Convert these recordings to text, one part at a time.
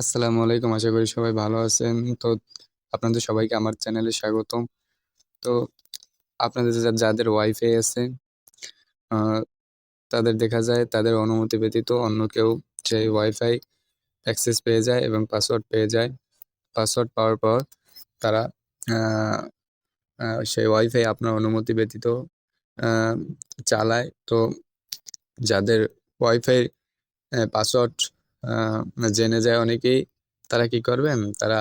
আসসালামু আলাইকুম। আশা করি সবাই ভালো আছেন। তো আপনাদের সবাইকে আমার চ্যানেলে স্বাগতম। তো আপনাদের যাদের ওয়াইফাই আছে তাদের দেখা যায়, তাদের অনুমতি ব্যতীত অন্য কেউ সেই ওয়াইফাই অ্যাক্সেস পেয়ে যায় এবং পাসওয়ার্ড পেয়ে যায়। পাসওয়ার্ড পাওয়ার পর তারা সেই ওয়াইফাই আপনার অনুমতি ব্যতীত চালায়। তো যাদের ওয়াইফাই পাসওয়ার্ড জেনে যায় অনেকেই তারা কি করবেন? তারা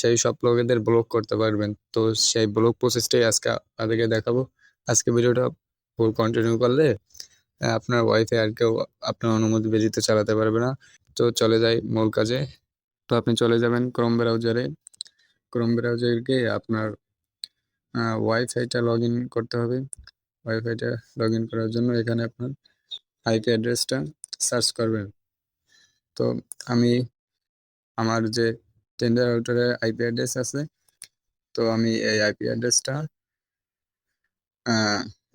সেই সব লোকেদের ব্লক করতে পারবেন। তো সেই ব্লক প্রসেসটাই আজকে আপনাদেরকে দেখাবো। আজকে ভিডিওটা ফুল কন্টিনিউ করলে আপনার ওয়াইফাই আর কেউ আপনার অনুমতি ব্যতীত চালাতে পারবে না। তো চলে যাই মূল কাজে। তো আপনি চলে যাবেন ক্রোম ব্রাউজারে ক্রোম ব্রাউজারে গিয়ে আপনার ওয়াইফাইটা লগ ইন করতে হবে। ওয়াইফাইটা লগ ইন করার জন্য এখানে আপনার আইপি অ্যাড্রেসটা সার্চ করবেন। তো আমি আমার যে টেন্ডার রাউটারে আইপি অ্যাড্রেস আছে, তো আমি এই আইপি অ্যাড্রেসটা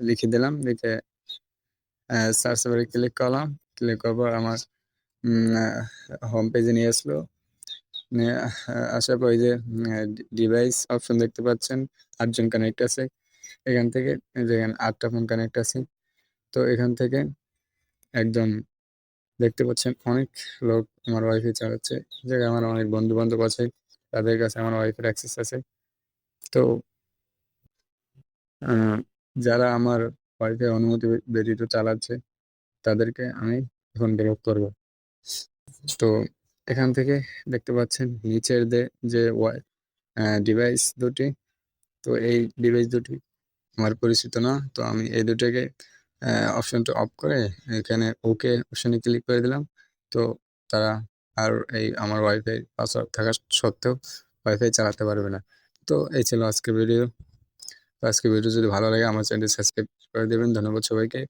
লিখে দিলাম, লিখে সার্চ বারে ক্লিক করলাম ক্লিক করার পর আমার হোম পেজে নিয়ে আসলো। আসার পর যে ডিভাইস অপশন দেখতে পাচ্ছেন, আটজন কানেক্ট আছে। এখান থেকে, যেখানে আটটা ফোন কানেক্ট আছে। তো এখান থেকে একদম দেখতে পাচ্ছেন অনেক লোক আমার ওয়াইফাই চালাচ্ছে। জায়গায় আমার অনেক বন্ধু বান্ধব আছে, তাদের কাছে আমার ওয়াইফাই অ্যাক্সেস আছে। তো যারা আমার ওয়াইফাই অনুমতি ব্যতীত চালাচ্ছে, তাদেরকে আমি এখন ব্লক করব। তো, এখান থেকে দেখতে পাচ্ছেন নিচের যে ওয়াই ডিভাইস দুটি, তো এই ডিভাইস দুটি আমার পরিচিত না, তো আমি এই দুটোকে অপশনটা অফ করে এখানে ওকে অপশনে ক্লিক করে দিলাম। তো তারা আর এই আমার ওয়াইফাই পাসওয়ার্ড থাকা সত্ত্বেও ওয়াইফাই চালাতে পারবে না। তো এই ছিল আজকের ভিডিও তো আজকের ভিডিও যদি ভালো লাগে আমার চ্যানেলটি সাবস্ক্রাইব করে দেবেন। ধন্যবাদ সবাইকে।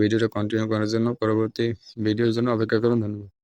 ভিডিওটা কন্টিনিউ করার জন্য পরবর্তী ভিডিওর জন্য অপেক্ষা করুন। ধন্যবাদ।